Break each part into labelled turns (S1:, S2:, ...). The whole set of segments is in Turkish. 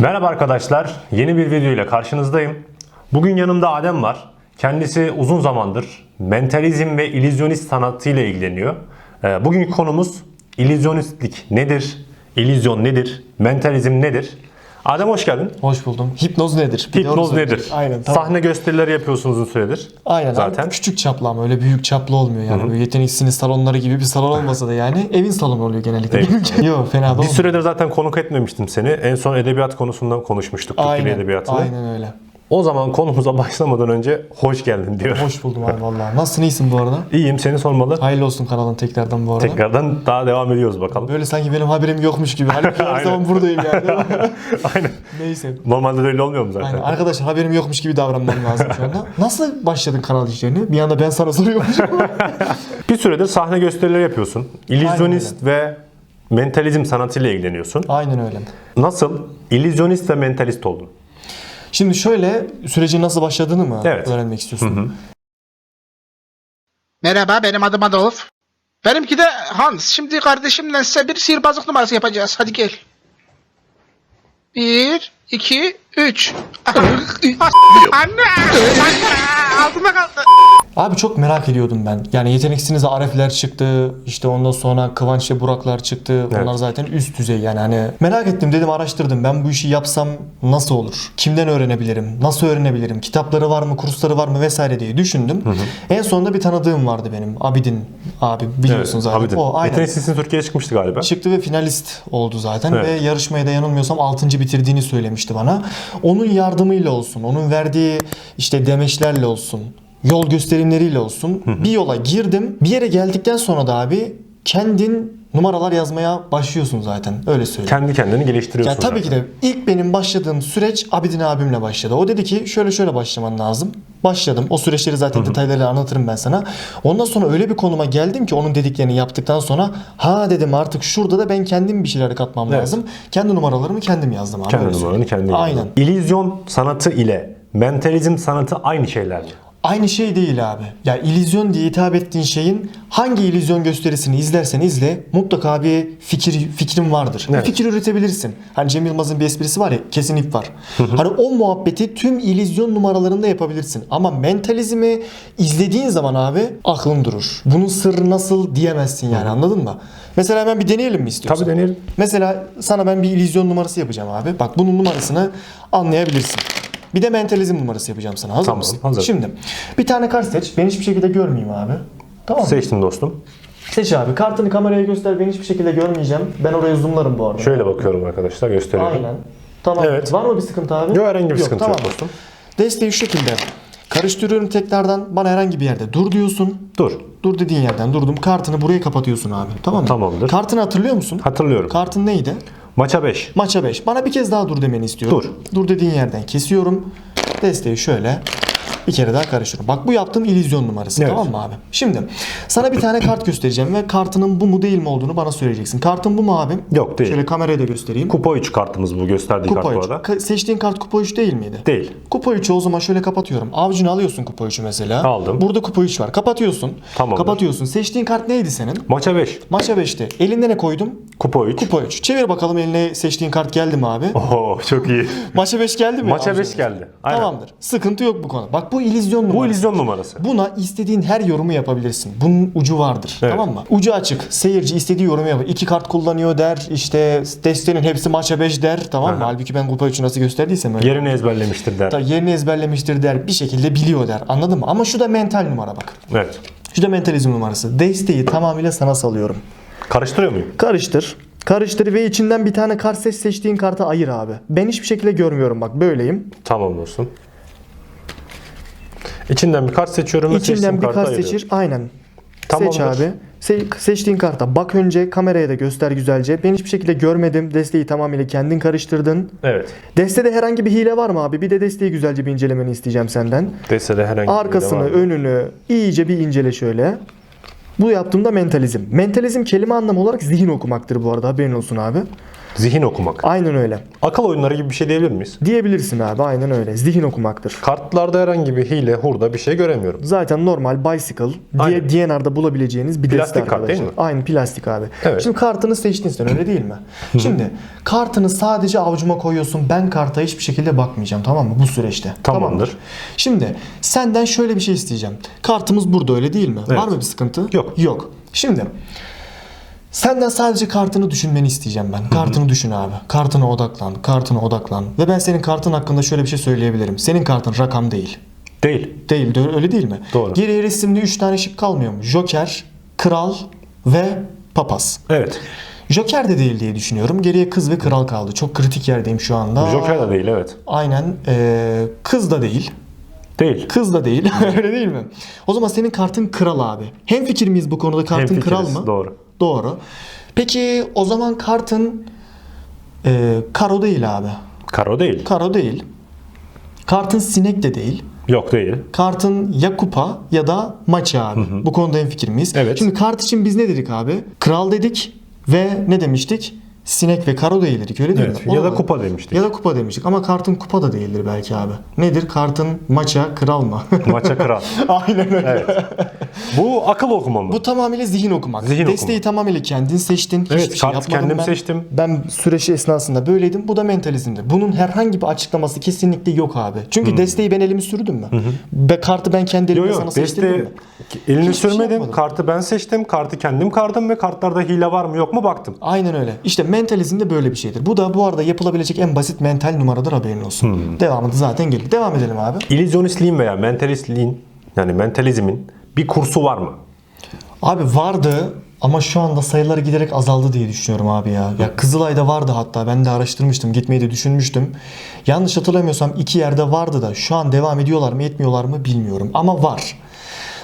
S1: Merhaba arkadaşlar, yeni bir video ile karşınızdayım. Bugün yanımda Adem var. Kendisi uzun zamandır mentalizm ve illüzyonist sanatıyla ilgileniyor. Ee, Bugünkü konumuz illüzyonistlik nedir? İllüzyon nedir? Mentalizm nedir? Adem hoş geldin.
S2: Hoş buldum. Hipnoz nedir? Bir de onu
S1: Hipnoz nedir?
S2: Aynen. Tamam.
S1: Sahne gösterileri yapıyorsunuz uzun süredir.
S2: Aynen.
S1: Zaten.
S2: Zaten. Küçük çaplı ama öyle büyük çaplı olmuyor yani. Böyle yeteneksiniz salonları gibi bir salon olmasa da yani evin salonu oluyor genellikle.
S1: Evet.
S2: benimki. Yok fena da
S1: Bir
S2: olmuyor.
S1: süredir zaten konuk etmemiştim seni. En son edebiyat konusundan konuşmuştuk. Türk Dili
S2: Aynen.
S1: Edebiyatı'nı.
S2: Aynen öyle.
S1: O zaman konumuza başlamadan önce hoş geldin diyorum.
S2: Hoş buldum abi vallahi. Nasılsın iyisin bu arada?
S1: İyiyim seni sormalı.
S2: Hayırlı olsun kanalın tekrardan bu arada.
S1: Tekrardan daha devam ediyoruz bakalım.
S2: Böyle sanki benim haberim yokmuş gibi. Halbuki her zaman buradayım yani.
S1: Aynen.
S2: Neyse.
S1: Normalde de öyle olmuyor mu zaten?
S2: Aynen. Arkadaşlar haberim yokmuş gibi davranmam lazım şu anda. Nasıl başladın kanal işlerini? Bir anda ben sana soruyormuşum.
S1: Bir süredir sahne gösterileri yapıyorsun. İllüzyonist ve mentalizm sanatıyla ilgileniyorsun.
S2: Aynen öyle.
S1: Nasıl illüzyonist ve mentalist oldun?
S2: Şimdi şöyle sürecin nasıl başladığını mı
S1: Evet.
S2: öğrenmek istiyorsun?
S3: Merhaba benim adım Adolf. Benimki de Hans. Şimdi kardeşimle size bir sihirbazlık numarası yapacağız. Hadi gel. Bir, iki, üç. Anne! Anne! Altında kaldı.
S2: Abi çok merak ediyordum ben. Yani yeteneksiniz Arefler çıktı. işte ondan sonra Kıvanç ve Buraklar çıktı. Onlar
S1: Evet.
S2: zaten üst düzey yani hani. Merak ettim dedim araştırdım. Ben bu işi yapsam nasıl olur? Kimden öğrenebilirim? Nasıl öğrenebilirim? Kitapları var mı? Kursları var mı? Vesaire diye düşündüm. En sonunda bir tanıdığım vardı benim. Abidin abi biliyorsun zaten.
S1: Abidin.
S2: O aynen.
S1: Türkiye'ye çıkmıştı galiba.
S2: Çıktı ve finalist oldu zaten
S1: Evet.
S2: ve yarışmayı da yanılmıyorsam 6. bitirdiğini söylemişti bana. Onun yardımıyla olsun, onun verdiği işte demeçlerle olsun, yol gösterimleriyle olsun bir yola girdim. Bir yere geldikten sonra da abi kendin numaralar yazmaya başlıyorsun zaten. Öyle söyleyeyim.
S1: Kendi kendini geliştiriyorsun.
S2: Ya tabii ki
S1: zaten.
S2: de ilk benim başladığım süreç Abidin abimle başladı. O dedi ki şöyle şöyle başlaman lazım. Başladım. O süreçleri zaten detaylarıyla anlatırım ben sana. Ondan sonra öyle bir konuma geldim ki onun dediklerini yaptıktan sonra ha dedim artık şurada da ben kendim bir şeyler katmam
S1: Evet.
S2: lazım. Kendi numaralarımı kendim yazdım abi.
S1: Kendi
S2: söyleyeyim.
S1: kendin
S2: Aynen.
S1: yazdın. İllüzyon sanatı ile mentalizm sanatı aynı şeyler mi?
S2: Aynı şey değil abi. Ya illüzyon diye hitap ettiğin şeyin hangi illüzyon gösterisini izlersen izle mutlaka bir fikir fikrin vardır. Bir
S1: Evet.
S2: fikir üretebilirsin. Hani Cem Yılmaz'ın bir esprisi var ya kesin ip var. hani o muhabbeti tüm illüzyon numaralarında yapabilirsin. Ama mentalizmi izlediğin zaman abi aklın durur. Bunun sırrı nasıl diyemezsin yani anladın mı? Mesela ben bir deneyelim mi istiyorsan?
S1: Tabii deneyelim.
S2: Mesela sana ben bir illüzyon numarası yapacağım abi. Bak bunun numarasını anlayabilirsin. Bir de mentalizm numarası yapacağım sana. Hazır
S1: Tamam,
S2: mısın?
S1: hazırım.
S2: Şimdi bir tane kart seç. Ben hiçbir şekilde görmeyeyim abi. Tamam mı?
S1: Seçtim dostum.
S2: Seç abi. Kartını kameraya göster. Ben hiçbir şekilde görmeyeceğim. Ben oraya zoomlarım bu arada.
S1: Şöyle bakıyorum arkadaşlar gösteriyorum.
S2: Aynen. Tamam.
S1: Evet.
S2: Var mı bir sıkıntı abi?
S1: Yok herhangi bir sıkıntı yok
S2: tamam.
S1: dostum.
S2: Desteği şu şekilde. Karıştırıyorum tekrardan. Bana herhangi bir yerde dur diyorsun.
S1: Dur.
S2: Dur dediğin yerden durdum. Kartını buraya kapatıyorsun abi. Tamam mı?
S1: Tamamdır.
S2: Kartını hatırlıyor musun?
S1: Hatırlıyorum.
S2: Kartın neydi?
S1: Maça 5.
S2: Maça 5. Bana bir kez daha dur demeni istiyorum.
S1: Dur.
S2: Dur dediğin yerden kesiyorum. Desteği şöyle bir kere daha karıştırıyorum. Bak bu yaptığım illüzyon numarası
S1: Evet.
S2: tamam mı abi? Şimdi sana bir tane kart göstereceğim ve kartının bu mu değil mi olduğunu bana söyleyeceksin. Kartın bu mu abim?
S1: Yok, değil.
S2: Şöyle kameraya da göstereyim.
S1: Kupa 3 kartımız bu gösterdiği
S2: Kupa
S1: kart bu
S2: 3.
S1: arada.
S2: Ka- seçtiğin kart kupa 3 değil miydi?
S1: Değil.
S2: Kupa 3'ü o zaman şöyle kapatıyorum. Avcunu alıyorsun kupa 3'ü mesela.
S1: Aldım.
S2: Burada kupa 3 var. Kapatıyorsun.
S1: Tamamdır.
S2: Kapatıyorsun. Seçtiğin kart neydi senin?
S1: Maça 5.
S2: Maça 5'te. Elinde ne koydum?
S1: Kupa 3.
S2: Kupa 3. Çevir bakalım eline seçtiğin kart geldi mi abi?
S1: Oo çok iyi.
S2: Maça 5 geldi mi?
S1: Maça
S2: Avcı?
S1: 5 geldi. Aynen.
S2: Tamamdır. Sıkıntı yok bu konu. Bak bu illüzyon numarası.
S1: Bu illüzyon numarası.
S2: Buna istediğin her yorumu yapabilirsin. Bunun ucu vardır.
S1: Evet.
S2: Tamam mı? Ucu açık. Seyirci istediği yorumu yapar. İki kart kullanıyor der. İşte destenin hepsi maça 5 der. Tamam mı?
S1: Aha.
S2: Halbuki ben kupa 3'ü nasıl gösterdiysem öyle.
S1: Yerini ezberlemiştir der.
S2: Da yerini ezberlemiştir der. Bir şekilde biliyor der. Anladın mı? Ama şu da mental numara bak.
S1: Evet.
S2: Şu da mentalizm numarası. Desteği tamamıyla sana salıyorum.
S1: Karıştırıyor muyum?
S2: Karıştır. Karıştır ve içinden bir tane kart seç seçtiğin kartı ayır abi. Ben hiçbir şekilde görmüyorum bak böyleyim.
S1: Tamam dostum. İçinden bir kart seçiyorum ve
S2: İçinden bir
S1: kartı
S2: kart
S1: ayırıyorum.
S2: seçir. Aynen.
S1: Tamamdır.
S2: Seç abi. Se- seçtiğin karta bak önce kameraya da göster güzelce. Ben hiçbir şekilde görmedim. Desteği tamamıyla kendin karıştırdın.
S1: Evet.
S2: Destede herhangi bir hile var mı abi? Bir de desteği güzelce bir incelemeni isteyeceğim senden.
S1: Destede herhangi bir
S2: Arkasını,
S1: hile var mı?
S2: önünü iyice bir incele şöyle. Bu yaptığımda mentalizm. Mentalizm kelime anlamı olarak zihin okumaktır bu arada haberin olsun abi.
S1: Zihin okumak.
S2: Aynen öyle.
S1: Akıl oyunları gibi bir şey diyebilir miyiz?
S2: Diyebilirsin abi aynen öyle. Zihin okumaktır.
S1: Kartlarda herhangi bir hile, hurda bir şey göremiyorum.
S2: Zaten normal bicycle
S1: Aynen.
S2: diye DNR'da bulabileceğiniz bir
S1: Plastik
S2: deste
S1: kart değil
S2: arkadaşlar.
S1: mi?
S2: Aynı plastik abi.
S1: Evet.
S2: Şimdi kartını seçtin sen öyle değil mi? Şimdi kartını sadece avucuma koyuyorsun. Ben karta hiçbir şekilde bakmayacağım tamam mı bu süreçte?
S1: Tamamdır.
S2: Şimdi senden şöyle bir şey isteyeceğim. Kartımız burada öyle değil mi?
S1: Evet.
S2: Var mı bir sıkıntı?
S1: Yok.
S2: Yok. Şimdi Senden sadece kartını düşünmeni isteyeceğim ben. Kartını düşün abi. Kartına odaklan. Kartına odaklan. Ve ben senin kartın hakkında şöyle bir şey söyleyebilirim. Senin kartın rakam değil.
S1: Değil.
S2: Değil de öyle değil mi?
S1: Doğru.
S2: Geriye resimde 3 tane şık kalmıyor mu? Joker, Kral ve Papaz.
S1: Evet.
S2: Joker de değil diye düşünüyorum. Geriye kız ve kral kaldı. Çok kritik yerdeyim şu anda.
S1: Joker da değil evet.
S2: Aynen. Ee, kız da değil.
S1: Değil.
S2: Kız da değil. öyle değil mi? O zaman senin kartın kral abi. Hem fikir miyiz bu konuda kartın
S1: Hemfikiriz,
S2: kral mı?
S1: Doğru.
S2: Doğru. Peki o zaman kartın e, karo değil abi.
S1: Karo değil.
S2: Karo değil. Kartın sinek de değil.
S1: Yok değil.
S2: Kartın ya kupa ya da maçı abi. Bu konuda en fikir miyiz?
S1: Evet.
S2: Şimdi kart için biz ne dedik abi? Kral dedik ve ne demiştik? Sinek ve karo değil dedik öyle değil
S1: Evet.
S2: mi?
S1: Ya da kupa demiştik.
S2: Ya da kupa demiştik ama kartın kupa da değildir belki abi. Nedir? Kartın maça kral mı?
S1: Maça kral.
S2: Aynen öyle.
S1: Evet. Bu akıl okuma mı?
S2: Bu tamamıyla zihin okumak.
S1: Zihin
S2: Desteği
S1: okuma.
S2: tamamıyla kendin seçtin.
S1: Evet,
S2: Hiçbir şey
S1: kart
S2: yapmadım
S1: kendim
S2: ben.
S1: seçtim.
S2: Ben süreç esnasında böyleydim. Bu da mentalizmdi. Bunun herhangi bir açıklaması kesinlikle yok abi. Çünkü desteği ben elimi sürdüm mü? Ve kartı ben kendi elimle sana
S1: yok.
S2: seçtirdim mi?
S1: elini
S2: Hiçbir şey
S1: sürmedim.
S2: yapmadım.
S1: kartı ben seçtim. Kartı kendim kardım ve kartlarda hile var mı yok mu baktım.
S2: Aynen öyle. İşte mentalizm de böyle bir şeydir. Bu da bu arada yapılabilecek en basit mental numaradır haberin olsun.
S1: Hmm.
S2: Devamı da zaten gelir. Devam edelim abi.
S1: İllüzyonistliğin veya mentalistliğin yani mentalizmin bir kursu var mı?
S2: Abi vardı ama şu anda sayıları giderek azaldı diye düşünüyorum abi ya. Ya Kızılay'da vardı hatta ben de araştırmıştım gitmeyi de düşünmüştüm. Yanlış hatırlamıyorsam iki yerde vardı da şu an devam ediyorlar mı etmiyorlar mı bilmiyorum ama var.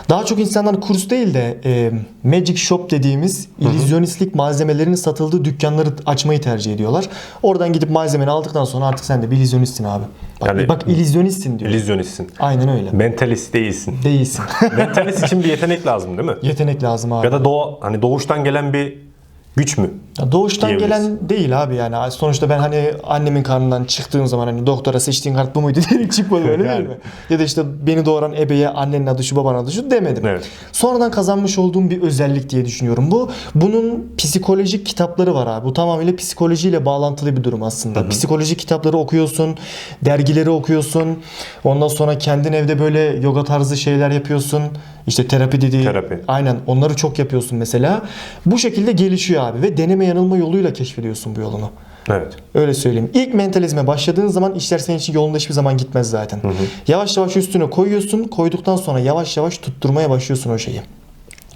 S2: Daha çok insanlar kurs değil de e, Magic Shop dediğimiz illüzyonistlik malzemelerinin satıldığı dükkanları açmayı tercih ediyorlar. Oradan gidip malzemeni aldıktan sonra artık sen de bir illüzyonistsin abi. Bak,
S1: Yani-
S2: bak illüzyonistsin diyor.
S1: İllüzyonistsin.
S2: Aynen öyle.
S1: Mentalist değilsin.
S2: Değilsin.
S1: Mentalist için bir yetenek lazım değil mi?
S2: Yetenek lazım abi.
S1: Ya da doğa, hani doğuştan gelen bir güç mü?
S2: Ya doğuştan gelen değil abi yani. Sonuçta ben hani annemin karnından çıktığım zaman hani doktora seçtiğin kart bu muydu diyerek çıkmadım öyle
S1: Yani.
S2: değil mi? Ya da işte beni doğuran ebeye annenin adı şu babanın adı şu demedim.
S1: Evet.
S2: Sonradan kazanmış olduğum bir özellik diye düşünüyorum. Bu bunun psikolojik kitapları var abi. Bu tamamıyla psikolojiyle bağlantılı bir durum aslında. Psikolojik kitapları okuyorsun, dergileri okuyorsun. Ondan sonra kendin evde böyle yoga tarzı şeyler yapıyorsun. İşte terapi dediği.
S1: Terapi.
S2: Aynen onları çok yapıyorsun mesela. Bu şekilde gelişiyor abi ve deneme yanılma yoluyla keşfediyorsun bu yolunu.
S1: Evet.
S2: Öyle söyleyeyim. İlk mentalizme başladığın zaman işler senin için yolunda hiçbir zaman gitmez zaten. Yavaş yavaş üstüne koyuyorsun. Koyduktan sonra yavaş yavaş tutturmaya başlıyorsun o şeyi.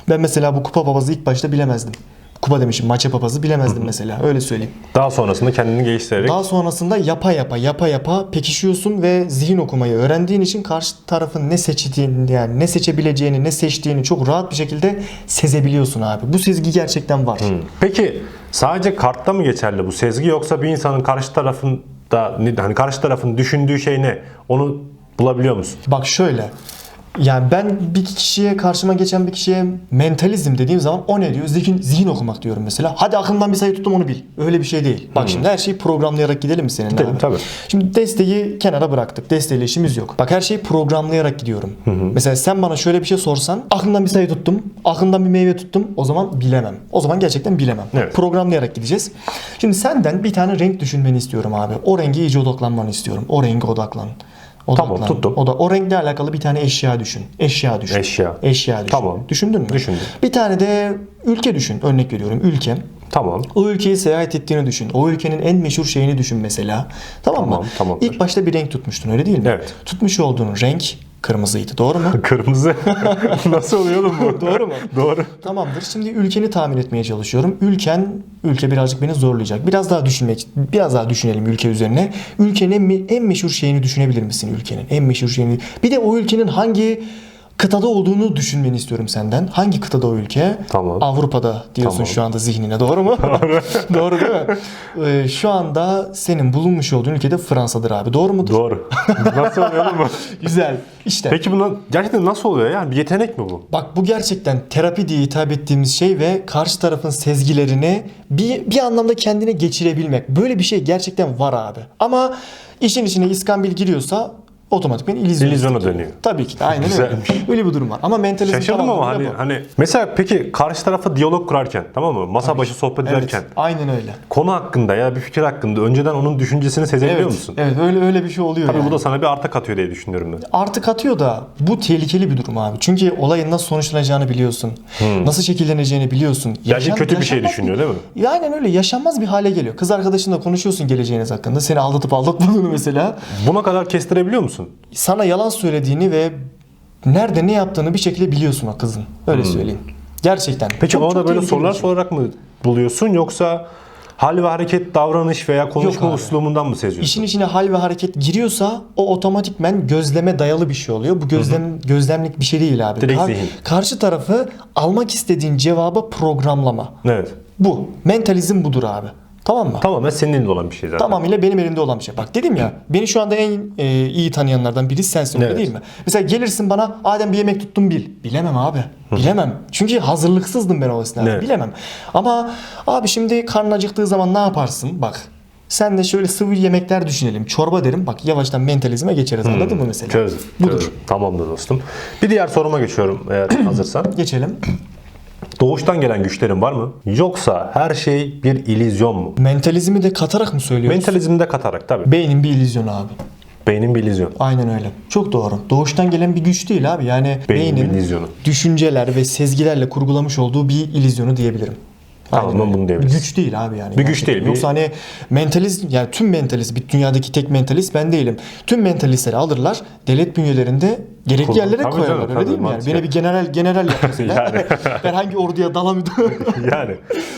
S2: Ben mesela bu kupa papazı ilk başta bilemezdim. Kupa demişim maça papazı bilemezdim mesela. Öyle söyleyeyim.
S1: Daha sonrasında kendini geliştirerek
S2: Daha sonrasında yapa yapa yapa yapa pekişiyorsun ve zihin okumayı öğrendiğin için karşı tarafın ne seçtiğini yani ne seçebileceğini ne seçtiğini çok rahat bir şekilde sezebiliyorsun abi. Bu sezgi gerçekten var.
S1: Peki sadece kartta mı geçerli bu sezgi yoksa bir insanın karşı tarafında hani karşı tarafın düşündüğü şey ne? Onu bulabiliyor musun?
S2: Bak şöyle. Yani ben bir kişiye karşıma geçen bir kişiye mentalizm dediğim zaman o ne diyor? Zihin, zihin okumak diyorum mesela. Hadi aklımdan bir sayı tuttum onu bil. Öyle bir şey değil. Bak şimdi her şeyi programlayarak gidelim mi seninle
S1: Gidelim,
S2: abi?
S1: tabii.
S2: Şimdi desteği kenara bıraktık. Desteğiyle işimiz yok. Bak her şeyi programlayarak gidiyorum. Mesela sen bana şöyle bir şey sorsan aklımdan bir sayı tuttum. Aklımdan bir meyve tuttum. O zaman bilemem. O zaman gerçekten bilemem.
S1: Evet.
S2: Programlayarak gideceğiz. Şimdi senden bir tane renk düşünmeni istiyorum abi. O renge iyice odaklanmanı istiyorum. O renge odaklan.
S1: Tamam,
S2: Odaklan.
S1: tuttum.
S2: O da o renkle alakalı bir tane eşya düşün. Eşya düşün.
S1: Eşya.
S2: Eşya düşün.
S1: Tamam.
S2: Düşündün mü?
S1: Düşündüm.
S2: Bir tane de ülke düşün. Örnek veriyorum ülke.
S1: Tamam.
S2: O ülkeyi seyahat ettiğini düşün. O ülkenin en meşhur şeyini düşün mesela. Tamam,
S1: Tamam,
S2: mı?
S1: tamamdır.
S2: İlk başta bir renk tutmuştun öyle değil mi?
S1: Evet.
S2: Tutmuş olduğun renk kırmızıydı. Doğru mu?
S1: Kırmızı. Nasıl oluyor oğlum bu?
S2: Doğru mu?
S1: Doğru.
S2: Tamamdır. Şimdi ülkeni tahmin etmeye çalışıyorum. Ülken, ülke birazcık beni zorlayacak. Biraz daha düşünmek, biraz daha düşünelim ülke üzerine. Ülkenin en, en meşhur şeyini düşünebilir misin ülkenin? En meşhur şeyini. Bir de o ülkenin hangi kıtada olduğunu düşünmeni istiyorum senden. Hangi kıtada o ülke?
S1: Tamam.
S2: Avrupa'da diyorsun
S1: Tamam.
S2: şu anda zihnine doğru mu? doğru değil mi? Ee, şu anda senin bulunmuş olduğun ülkede Fransa'dır abi. Doğru mudur?
S1: Doğru. nasıl oluyor bu?
S2: Güzel. İşte.
S1: Peki bu na- gerçekten nasıl oluyor yani? Bir yetenek mi bu?
S2: Bak bu gerçekten terapi diye hitap ettiğimiz şey ve karşı tarafın sezgilerini bir, bir anlamda kendine geçirebilmek. Böyle bir şey gerçekten var abi. Ama işin içine iskambil giriyorsa otomatikman illüzyon.
S1: İllüzyona dönüyor.
S2: Tabii ki de aynen öyle.
S1: Güzelmiş.
S2: Öyle bir durum var. Ama mentalizm
S1: Şaşırdım ama hani,
S2: bu.
S1: hani mesela peki karşı tarafa diyalog kurarken tamam mı? Masa başı sohbet
S2: Evet,
S1: ederken
S2: aynen öyle.
S1: konu hakkında ya bir fikir hakkında önceden onun düşüncesini sezebiliyor
S2: Evet,
S1: musun?
S2: evet öyle öyle bir şey oluyor
S1: Tabii
S2: yani.
S1: bu da sana bir artı katıyor diye düşünüyorum ben.
S2: Artık atıyor da bu tehlikeli bir durum abi. Çünkü olayın nasıl sonuçlanacağını biliyorsun. Nasıl şekilleneceğini biliyorsun. Yaşan-
S1: Hmm. kötü bir şey düşünüyor değil mi?
S2: Ya Aynen öyle yaşanmaz bir hale geliyor. Kız arkadaşınla konuşuyorsun geleceğiniz hakkında. Seni aldatıp aldatmadığını mesela.
S1: Buna kadar kestirebiliyor musun?
S2: Sana yalan söylediğini ve nerede ne yaptığını bir şekilde biliyorsun o kızın. Öyle söyleyeyim. Gerçekten.
S1: Hmm. Peki
S2: Çok-
S1: ona
S2: çok
S1: da böyle sorular
S2: şey.
S1: sorarak mı buluyorsun yoksa hal ve hareket, davranış veya konuşma uslumundan mı seziyorsun?
S2: İşin içine hal ve hareket giriyorsa o otomatikmen gözleme dayalı bir şey oluyor. Bu gözlem gözlemlik bir şey değil abi.
S1: Direkt zihin.
S2: Karşı tarafı almak istediğin cevabı programlama.
S1: Evet.
S2: Bu. Mentalizm budur abi. Tamam mı?
S1: Tamamen senin elinde olan bir şey zaten.
S2: Tamamıyla benim elimde olan bir şey. Bak dedim ya beni şu anda en e, iyi tanıyanlardan biri sensin
S1: Evet.
S2: değil mi? Mesela gelirsin bana Adem bir yemek tuttum bil. Bilemem abi. Bilemem. Çünkü hazırlıksızdım ben o esnada.
S1: Evet.
S2: Bilemem. Ama abi şimdi karnın acıktığı zaman ne yaparsın? Bak sen de şöyle sıvı yemekler düşünelim. Çorba derim. Bak yavaştan mentalizme geçeriz. Anladın mı mesela?
S1: Çözdüm.
S2: Budur.
S1: çözdüm. Tamamdır dostum. Bir diğer soruma geçiyorum eğer hazırsan.
S2: Geçelim.
S1: Doğuştan gelen güçlerin var mı? Yoksa her şey bir illüzyon mu?
S2: Mentalizmi de katarak mı söylüyoruz?
S1: Mentalizmi de katarak tabii.
S2: Beynin bir illüzyonu abi.
S1: Beynin bir illüzyon.
S2: Aynen öyle. Çok doğru. Doğuştan gelen bir güç değil abi. Yani
S1: Beynin
S2: beynin
S1: illüzyonu.
S2: düşünceler ve sezgilerle kurgulamış olduğu bir illüzyonu diyebilirim.
S1: Tamam,
S2: Aynen öyle.
S1: bunu diyebiliriz.
S2: Bir güç değil abi yani.
S1: Bir güç değil, bir-
S2: Yoksa hani mentalist yani tüm mentalist bir dünyadaki tek mentalist ben değilim. Tüm mentalistleri alırlar devlet bünyelerinde gerekli
S1: Kur-
S2: yerlere
S1: Tabii
S2: koyarlar
S1: canım,
S2: öyle değil mi yani? Beni bir general general yap mesela.
S1: Yani.
S2: ben hangi orduya dalamıyorum.
S1: yani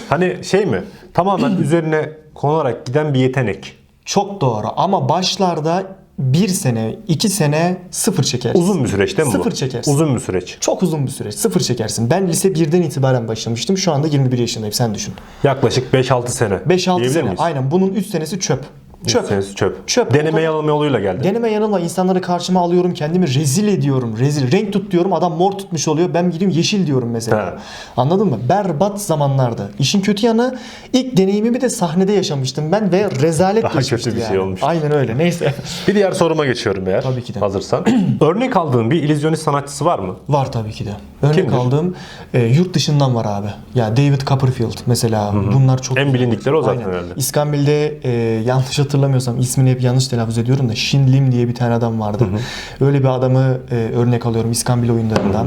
S1: hani şey mi? Tamamen üzerine konularak giden bir yetenek.
S2: Çok doğru ama başlarda bir sene, iki sene sıfır çekersin.
S1: Uzun bir süreç değil mi bu?
S2: Sıfır çekersin.
S1: Uzun bir süreç.
S2: Çok uzun bir süreç. Sıfır çekersin. Ben lise 1'den itibaren başlamıştım. Şu anda 21 yaşındayım. Sen düşün.
S1: Yaklaşık 5-6 sene.
S2: 5-6
S1: diyebilir
S2: sene.
S1: miyiz?
S2: Aynen. Bunun 3 senesi çöp. Çöp.
S1: Senesi çöp.
S2: Çöp.
S1: Deneme
S2: O da-
S1: yanılma yoluyla geldi.
S2: Deneme yanılma insanları karşıma alıyorum. Kendimi rezil ediyorum. Rezil. Renk tut diyorum. Adam mor tutmuş oluyor. Ben gidiyorum yeşil diyorum mesela.
S1: He.
S2: Anladın mı? Berbat zamanlarda. İşin kötü yanı ilk deneyimimi de sahnede yaşamıştım ben ve rezalet
S1: Daha kötü bir
S2: yani.
S1: şey olmuş.
S2: Aynen öyle. Neyse.
S1: Bir diğer soruma geçiyorum eğer.
S2: Tabii ki de.
S1: Hazırsan. Örnek aldığın bir illüzyonist sanatçısı var mı?
S2: Var tabii ki de. Örnek
S1: Kimdir?
S2: aldığım e, yurt dışından var abi. Ya David Copperfield mesela. Bunlar çok
S1: En bilindikleri o zaten
S2: Aynen.
S1: herhalde.
S2: İskambil'de e, yanlış hatırlamıyorsam ismini hep yanlış telaffuz ediyorum da Shin Lim diye bir tane adam vardı. Öyle bir adamı e, örnek alıyorum İskambil oyunlarından.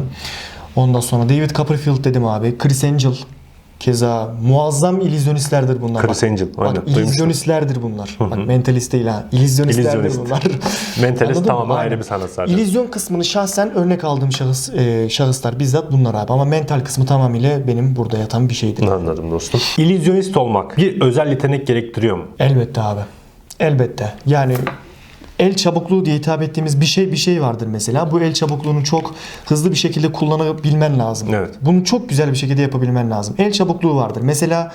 S2: Ondan sonra David Copperfield dedim abi. Chris Angel Keza muazzam illüzyonistlerdir bunlar.
S1: Chris
S2: Bak-
S1: Angel, aynen,
S2: Bak illüzyonistlerdir bunlar. Bak mentalist değil ha. İllüzyonistlerdir
S1: İllüzyonist.
S2: bunlar.
S1: Mentalist tamamen ayrı bir sanat zaten.
S2: İllüzyon kısmını şahsen örnek aldığım şahıs e, şahıslar bizzat bunlar abi. Ama mental kısmı tamamıyla benim burada yatan bir şeydir.
S1: Anladım dostum. İllüzyonist olmak bir özel yetenek gerektiriyor mu?
S2: Elbette abi. Elbette. Yani el çabukluğu diye hitap ettiğimiz bir şey bir şey vardır mesela. Bu el çabukluğunu çok hızlı bir şekilde kullanabilmen lazım.
S1: Evet.
S2: Bunu çok güzel bir şekilde yapabilmen lazım. El çabukluğu vardır. Mesela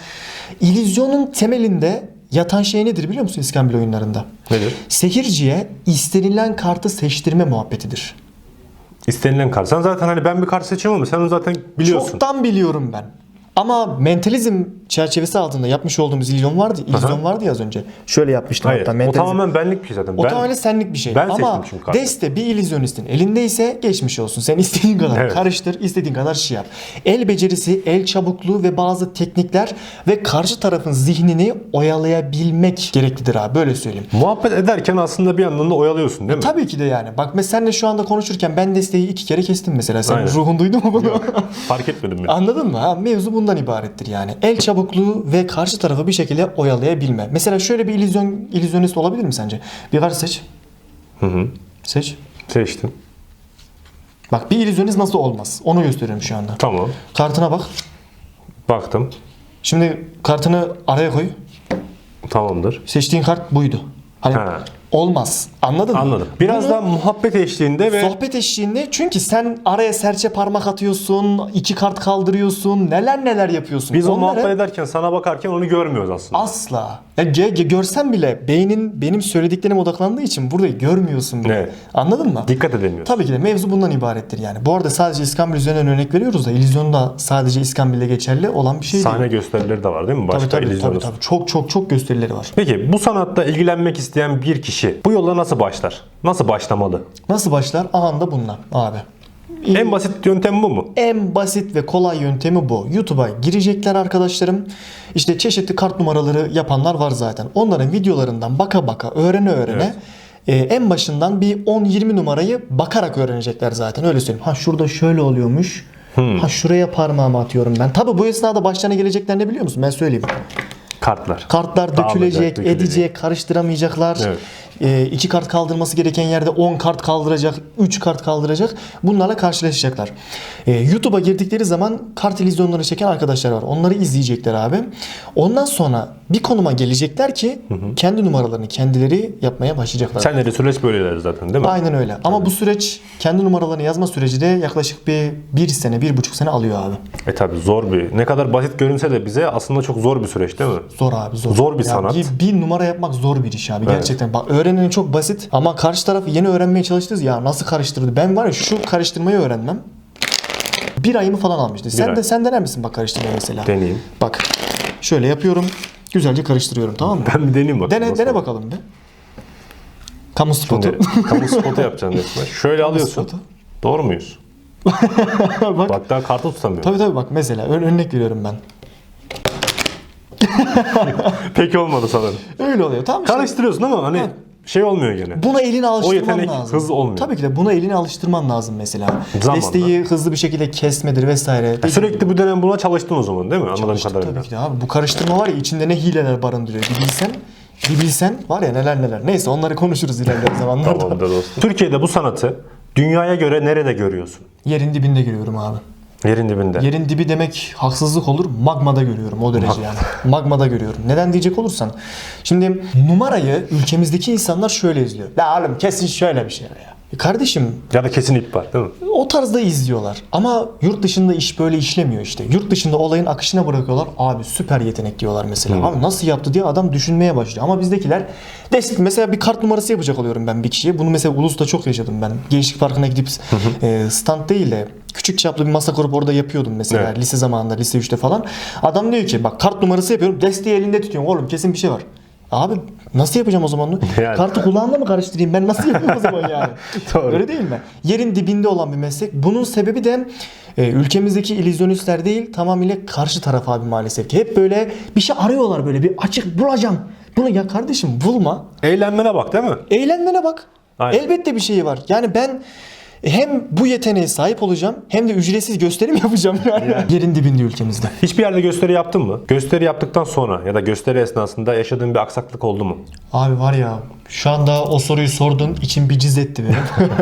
S2: illüzyonun temelinde yatan şey nedir biliyor musun İskambil oyunlarında?
S1: Nedir?
S2: Seyirciye istenilen kartı seçtirme muhabbetidir.
S1: İstenilen kart. Sen zaten hani ben bir kart seçemem ama sen onu zaten biliyorsun.
S2: Çoktan biliyorum ben. Ama mentalizm çerçevesi altında yapmış olduğumuz illüzyon vardı. İllüzyon vardı ya az önce. Şöyle yapmıştım
S1: Hayır.
S2: hatta
S1: O
S2: mentalizm.
S1: tamamen benlik bir şey zaten.
S2: O
S1: ben,
S2: tamamen senlik bir şey.
S1: ben
S2: Ama
S1: seçtim çünkü kartı.
S2: deste bir illüzyonistin elindeyse geçmiş olsun. Sen istediğin kadar
S1: Evet.
S2: karıştır, istediğin kadar şey yap. El becerisi, el çabukluğu ve bazı teknikler ve karşı tarafın zihnini oyalayabilmek gereklidir abi. Böyle söyleyeyim.
S1: Muhabbet ederken aslında bir yandan da oyalıyorsun değil mi?
S2: Tabii ki de yani. Bak mesela senle şu anda konuşurken ben desteği iki kere kestim mesela. Senin
S1: Aynen.
S2: ruhun duydu mu bunu?
S1: Fark etmedim bile.
S2: Anladın mı? Ha, mevzu bundan ibarettir yani. El çabukluğu ve karşı tarafı bir şekilde oyalayabilme. Mesela şöyle bir illüzyon, illüzyonist olabilir mi sence? Bir kart seç.
S1: Hı hı.
S2: Seç.
S1: Seçtim.
S2: Bak bir illüzyonist nasıl olmaz? Onu gösteriyorum şu anda.
S1: Tamam.
S2: Kartına bak.
S1: Baktım.
S2: Şimdi kartını araya koy.
S1: Tamamdır.
S2: Seçtiğin kart buydu. Hani
S1: Ha.
S2: Olmaz. Anladın mı?
S1: Anladım. Biraz
S2: Bunu-
S1: da muhabbet eşliğinde ve
S2: Sohbet eşliğinde çünkü sen araya serçe parmak atıyorsun, iki kart kaldırıyorsun, neler neler yapıyorsun.
S1: biz o
S2: Onları
S1: muhabbet ederken sana bakarken onu görmüyoruz aslında.
S2: asla. Ya, ge- ge- görsen bile beynin benim söylediklerime odaklandığı için burada görmüyorsun bile.
S1: Evet.
S2: Anladın mı?
S1: Dikkat edemiyoruz.
S2: Tabii ki de mevzu bundan ibarettir yani. Bu arada sadece İskambil üzerinden örnek veriyoruz da illüzyon da sadece İskambil'de geçerli olan bir şey
S1: Sahne
S2: değil.
S1: gösterileri de var değil mi? Başka
S2: Tabii tabii, tabii tabii. Çok çok çok gösterileri var.
S1: Peki bu sanatta ilgilenmek isteyen bir kişi bu yola nasıl başlar? Nasıl başlamalı?
S2: Nasıl başlar? Aha da bununla abi.
S1: En basit yöntem bu mu?
S2: En basit ve kolay yöntemi bu. YouTube'a girecekler arkadaşlarım. İşte çeşitli kart numaraları yapanlar var zaten. Onların videolarından baka baka, öğrene öğrene e, en başından bir 10-20 numarayı bakarak öğrenecekler zaten. Öyle söyleyeyim. Ha şurada şöyle oluyormuş. Ha şuraya parmağımı atıyorum ben. Tabi bu esnada başlarına gelecekler ne biliyor musun? Ben söyleyeyim.
S1: Kartlar.
S2: Kartlar dökülecek,
S1: dökülecek.
S2: edecek, karıştıramayacaklar.
S1: Evet.
S2: Ee, iki kart kaldırması gereken yerde 10 kart kaldıracak, 3 kart kaldıracak. Bunlarla karşılaşacaklar. Ee, YouTube'a girdikleri zaman kart illüzyonları çeken arkadaşlar var. Onları izleyecekler abi. Ondan sonra bir konuma gelecekler ki kendi numaralarını kendileri yapmaya başlayacaklar.
S1: Senle de süreç böyleler zaten değil mi?
S2: Aynen öyle. Ama bu süreç kendi numaralarını yazma süreci de yaklaşık bir bir sene, bir buçuk sene alıyor abi.
S1: E tabi zor bir. Ne kadar basit görünse de bize aslında çok zor bir süreç değil mi?
S2: Zor abi zor.
S1: Zor bir
S2: Ya
S1: sanat.
S2: Bir, bir numara yapmak zor bir iş abi
S1: Evet.
S2: gerçekten. Bak öğreneni çok basit ama karşı tarafı yeni öğrenmeye çalıştınız ya nasıl karıştırdı? Ben var ya şu karıştırmayı öğrenmem. Bir ayımı falan almıştı. Sen
S1: ay.
S2: de sen dener misin bak karıştırmayı mesela?
S1: Deneyeyim.
S2: Bak şöyle yapıyorum. Güzelce karıştırıyorum tamam mı?
S1: Ben bir deneyeyim bakalım.
S2: Dene, dene bakalım bir. Kamu spotu.
S1: Şimdi kamu spotu yapacaksın resmen. Şöyle alıyorsun.
S2: spotu.
S1: Doğru muyuz?
S2: bak.
S1: Bak daha kartı tutamıyorum.
S2: Tabii tabii bak mesela ör- örnek veriyorum ben.
S1: Peki olmadı sanırım.
S2: Öyle oluyor tamam işte.
S1: Karıştırıyorsun ama hani şey olmuyor gene.
S2: Buna elini alıştırman
S1: yetenek
S2: lazım.
S1: hız olmuyor.
S2: Tabii ki de buna elini alıştırman lazım mesela.
S1: Zamanla.
S2: Desteği hızlı bir şekilde kesmedir vesaire.
S1: Sürekli bu dönem buna çalıştın o zaman değil mi? Anladığım
S2: Çalıştık
S1: kadarıyla.
S2: Tabii ki de abi. Bu karıştırma var ya içinde ne hileler barındırıyor. Bir bilsen, bir bilsen var ya neler neler. Neyse onları konuşuruz ilerleyen zamanlarda.
S1: Tamamdır dostum. Türkiye'de bu sanatı dünyaya göre nerede görüyorsun?
S2: Yerin dibinde görüyorum abi.
S1: Yerin dibinde.
S2: Yerin dibi demek haksızlık olur. Magmada görüyorum o derece yani. Magmada görüyorum. Neden diyecek olursan. Şimdi numarayı ülkemizdeki insanlar şöyle izliyor. La oğlum kesin şöyle bir şey ya. E Kardeşim
S1: Ya da kesin ip var değil mi?
S2: o tarzda izliyorlar. Ama yurt dışında iş böyle işlemiyor işte. Yurt dışında olayın akışına bırakıyorlar. Abi süper yetenek diyorlar mesela. Abi nasıl yaptı diye adam düşünmeye başlıyor. Ama bizdekiler destek mesela bir kart numarası yapacak oluyorum ben bir kişiye. Bunu mesela Ulus'ta çok yaşadım ben. Gençlik Parkı'na gidip e, stand değil de küçük çaplı bir masa kurup orada yapıyordum mesela
S1: Evet.
S2: lise zamanında lise 3'te falan. Adam diyor ki bak kart numarası yapıyorum. Desteği elinde tutuyorum. Oğlum kesin bir şey var. Abi nasıl yapacağım o zaman onu?
S1: Yani.
S2: Kartı kulağımla mı karıştırayım? Ben nasıl yapayım o zaman yani?
S1: Doğru.
S2: Öyle değil mi? Yerin dibinde olan bir meslek. Bunun sebebi de e, ülkemizdeki illüzyonistler değil tamamıyla karşı taraf abi maalesef ki. Hep böyle bir şey arıyorlar böyle bir açık bulacağım. Bunu ya kardeşim bulma.
S1: Eğlenmene bak değil mi?
S2: Eğlenmene bak.
S1: Aynen.
S2: Elbette bir şeyi var. Yani ben hem bu yeteneğe sahip olacağım hem de ücretsiz gösterim yapacağım yani. Yerin dibinde ülkemizde.
S1: Hiçbir yerde gösteri yaptın mı? Gösteri yaptıktan sonra ya da gösteri esnasında yaşadığın bir aksaklık oldu mu?
S2: Abi var ya şu anda o soruyu sordun içim bir cız etti benim.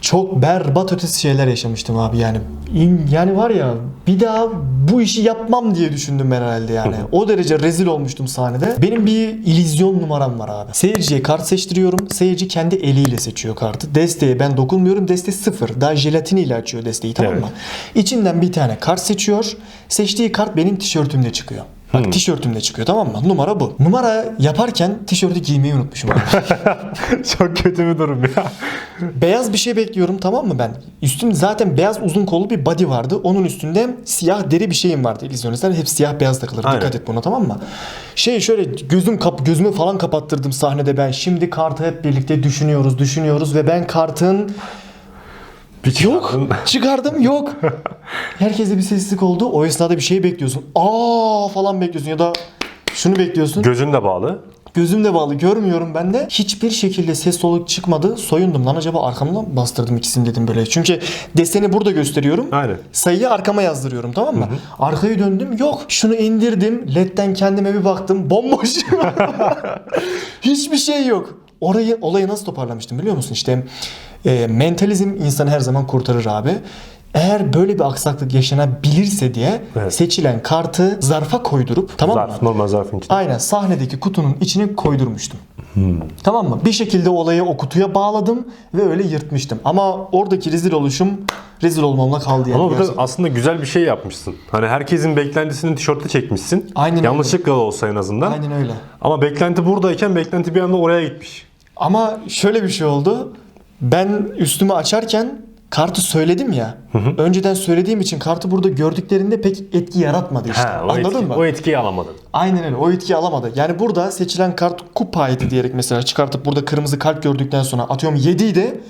S2: Çok berbat ötesi şeyler yaşamıştım abi yani. İn- Yani var ya bir daha bu işi yapmam diye düşündüm ben herhalde yani. O derece rezil olmuştum sahnede. Benim bir illüzyon numaram var abi. Seyirciye kart seçtiriyorum. Seyirci kendi eliyle seçiyor kartı. Desteğe ben dokunmuyorum. Deste sıfır. Daha jelatiniyle açıyor desteği tamam
S1: Evet.
S2: mı? İçinden bir tane kart seçiyor. Seçtiği kart benim tişörtümde çıkıyor. Bak tişörtümde çıkıyor tamam mı? Numara bu. Numara yaparken tişörtü giymeyi unutmuşum.
S1: Çok kötü bir durum ya.
S2: beyaz bir şey bekliyorum tamam mı ben? Üstüm zaten beyaz uzun kollu bir body vardı. Onun üstünde siyah deri bir şeyim vardı. İllüzyonistler hep siyah beyaz takılır.
S1: Aynen.
S2: Dikkat et buna tamam mı? Şey şöyle gözüm kap gözümü falan kapattırdım sahnede ben. Şimdi kartı hep birlikte düşünüyoruz, düşünüyoruz ve ben kartın
S1: Bir
S2: Yok. Çıkardım yok. Herkese bir sessizlik oldu. O esnada bir şey bekliyorsun. Aa falan bekliyorsun ya da şunu bekliyorsun.
S1: Gözün de bağlı.
S2: Gözüm de bağlı görmüyorum ben de. Hiçbir şekilde ses soluk çıkmadı. Soyundum lan acaba arkamdan bastırdım ikisini dedim böyle. Çünkü deseni burada gösteriyorum.
S1: Aynen.
S2: Sayıyı arkama yazdırıyorum tamam mı? Arkayı döndüm yok. Şunu indirdim. LED'den kendime bir baktım. Bomboş. Hiçbir şey yok. Orayı olayı nasıl toparlamıştım biliyor musun? İşte e, mentalizm insanı her zaman kurtarır abi. Eğer böyle bir aksaklık yaşanabilirse diye
S1: Evet.
S2: seçilen kartı zarfa koydurup tamam mı?
S1: Zarf, normal zarfın içinde.
S2: Aynen sahnedeki kutunun içine koydurmuştum.
S1: Hmm.
S2: Tamam mı? Bir şekilde olayı o kutuya bağladım ve öyle yırtmıştım. Ama oradaki rezil oluşum rezil olmamla kaldı yani.
S1: Ama burada aslında güzel bir şey yapmışsın. Hani herkesin beklentisinin tişörtü çekmişsin.
S2: Aynen öyle.
S1: Yanlışlıkla da olsa en azından.
S2: Aynen öyle.
S1: Ama beklenti buradayken beklenti bir anda oraya gitmiş.
S2: Ama şöyle bir şey oldu. Ben üstümü açarken kartı söyledim ya. Önceden söylediğim için kartı burada gördüklerinde pek etki yaratmadı işte.
S1: Ha,
S2: Anladın
S1: etki,
S2: mı?
S1: o etkiyi alamadın.
S2: Aynen öyle. O etkiyi alamadı. Yani burada seçilen kart kupa ayeti diyerek mesela çıkartıp burada kırmızı kalp gördükten sonra atıyorum 7 idi.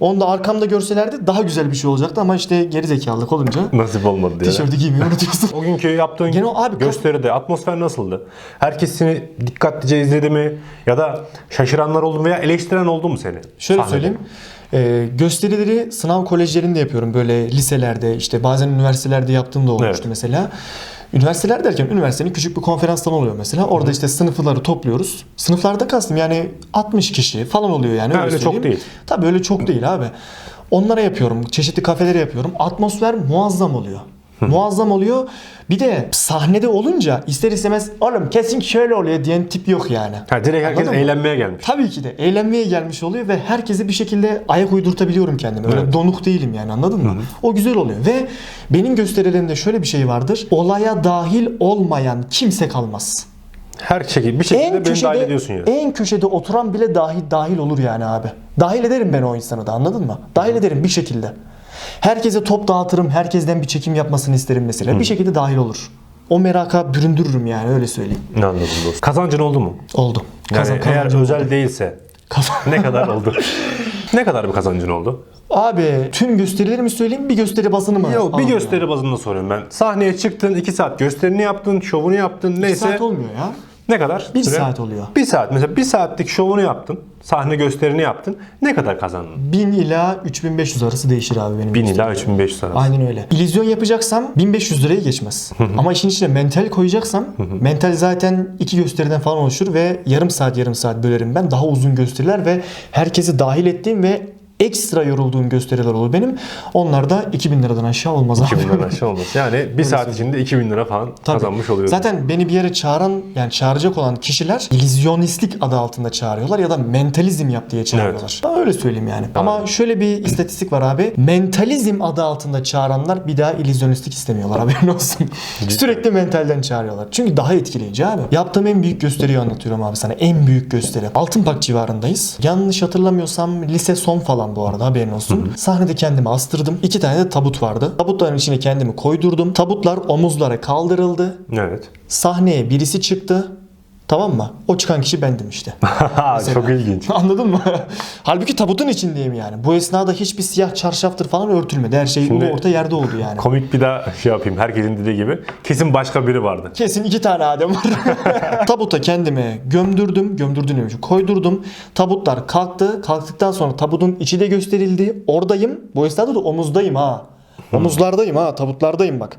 S2: Onu da arkamda görselerdi daha güzel bir şey olacaktı ama işte geri zekalılık olunca
S1: Nasip olmadı diye.
S2: tişörtü giymeyi unutuyorsun.
S1: O günkü yaptığın
S2: Gene o abi-
S1: gösteride atmosfer nasıldı? Herkes seni dikkatlice izledi mi? Ya da şaşıranlar oldu mu veya eleştiren oldu mu seni?
S2: Şöyle
S1: sahnede?
S2: söyleyeyim. Ee, gösterileri sınav kolejlerinde yapıyorum. Böyle liselerde işte bazen üniversitelerde yaptığım da olmuştu
S1: Evet.
S2: mesela. Üniversiteler derken üniversitenin küçük bir konferans salonu oluyor mesela. Orada işte sınıfları topluyoruz. Sınıflarda kastım yani 60 kişi falan oluyor yani.
S1: Ha, öyle çok değil.
S2: Tabii öyle çok değil abi. Onlara yapıyorum. Çeşitli kafelere yapıyorum. Atmosfer muazzam oluyor. Muazzam oluyor. Bir de sahnede olunca ister istemez oğlum kesin şöyle oluyor diyen tip yok yani.
S1: Ha, direkt herkes
S2: Anladın mı?
S1: eğlenmeye gelmiş.
S2: Tabii ki de eğlenmeye gelmiş oluyor ve herkese bir şekilde ayak uydurtabiliyorum kendime. Öyle
S1: Evet.
S2: donuk değilim yani anladın mı? O güzel oluyor ve benim gösterilerimde şöyle bir şey vardır. Olaya dahil olmayan kimse kalmaz.
S1: Her şekilde bir şekilde
S2: En
S1: beni dahil ediyorsun yani.
S2: en köşede oturan bile dahil dahil olur yani abi. Dahil ederim ben o insanı da anladın mı? Dahil ederim bir şekilde. Herkese top dağıtırım. Herkesten bir çekim yapmasını isterim mesela. Bir şekilde dahil olur. O meraka büründürürüm yani öyle söyleyeyim.
S1: Anladım dostum. Kazancın oldu mu?
S2: Oldu.
S1: Yani
S2: Kazan-
S1: eğer
S2: kazancım
S1: özel
S2: oldu.
S1: değilse
S2: Kazan-
S1: ne kadar oldu? ne kadar bir kazancın oldu?
S2: Abi tüm gösterilerimi söyleyeyim bir gösteri basını mı?
S1: Yok bir gösteri bazında soruyorum ben. Sahneye çıktın 2 saat gösterini yaptın, şovunu yaptın
S2: yani?
S1: Neyse.
S2: saat olmuyor ya.
S1: Ne kadar?
S2: Bir saat oluyor.
S1: Bir saat. Mesela bir saatlik şovunu yaptın. Sahne gösterini yaptın. Ne kadar kazandın?
S2: 1000 ila 3500 arası değişir abi benim
S1: 1000 ila
S2: gösterilerim.
S1: 3500 arası.
S2: Aynen öyle. İllüzyon yapacaksam 1500 liraya geçmez. Ama işin içine mental koyacaksam mental zaten iki gösteriden falan oluşur ve yarım saat yarım saat bölerim ben. Daha uzun gösteriler ve herkesi dahil ettiğim ve ekstra yorulduğum gösteriler olur benim. Onlar da 2000 liradan aşağı olmaz abi.
S1: 2000 lira aşağı olmaz. Yani bir saat içinde 2000 lira falan
S2: Tabii.
S1: kazanmış oluyorsun.
S2: Zaten beni bir yere çağıran yani çağıracak olan kişiler illüzyonistlik adı altında çağırıyorlar ya da mentalizm yap diye çağırıyorlar. Ben öyle söyleyeyim yani. Ama şöyle bir istatistik var abi. Mentalizm adı altında çağıranlar bir daha illüzyonistlik istemiyorlar haberin olsun. Sürekli mentalden çağırıyorlar. Çünkü daha etkileyici abi. Yaptığım en büyük gösteriyi anlatıyorum abi sana. En büyük gösteri. Altınpak civarındayız. Yanlış hatırlamıyorsam lise son falan bu arada haberin olsun. Sahnede kendimi astırdım. İki tane de tabut vardı. Tabutların içine kendimi koydurdum. Tabutlar omuzlara kaldırıldı.
S1: Evet.
S2: Sahneye birisi çıktı. Tamam mı? O çıkan kişi bendim işte.
S1: Çok ilginç.
S2: Anladın mı? Halbuki tabutun içindeyim yani. Bu esnada hiçbir siyah çarşaftır falan örtülmedi. Her şey
S1: Şimdi-
S2: ulu orta yerde oldu yani.
S1: Komik bir daha şey yapayım. Herkesin dediği gibi. Kesin başka biri vardı.
S2: Kesin iki tane Adem var. Tabuta kendimi gömdürdüm. Gömdürdüm demişim. Koydurdum. Tabutlar kalktı. Kalktıktan sonra tabutun içi de gösterildi. Oradayım. Bu esnada da omuzdayım ha. Omuzlardayım ha. Tabutlardayım bak.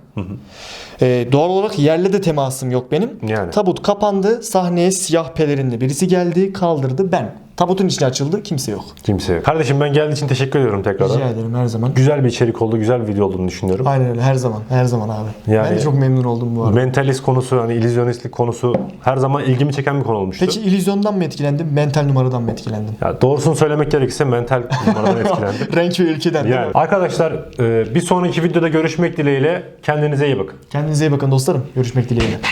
S2: Ee, doğal olarak yerle de temasım yok benim.
S1: Yani.
S2: Tabut kapandı. Sahneye siyah pelerinli birisi geldi. Kaldırdı. Ben. Tabutun içine açıldı. Kimse yok.
S1: Kimse yok. Kardeşim ben geldiğin için teşekkür ediyorum tekrardan.
S2: Rica ederim her zaman.
S1: Güzel bir içerik oldu. Güzel bir video olduğunu düşünüyorum.
S2: Aynen öyle her zaman. Her zaman abi.
S1: Yani-
S2: ben de çok memnun oldum bu arada.
S1: Mentalist konusu, hani illüzyonistlik konusu her zaman ilgimi çeken bir konu olmuştu.
S2: Peki illüzyondan mı etkilendim? Mental numaradan mı etkilendim?
S1: Ya doğrusunu söylemek gerekirse mental numaradan etkilendim.
S2: Renk ve ülkeden
S1: Yani arkadaşlar e, bir sonraki videoda görüşmek dileğiyle kendinize iyi bakın.
S2: Kendinize iyi bakın dostlarım. Görüşmek dileğiyle.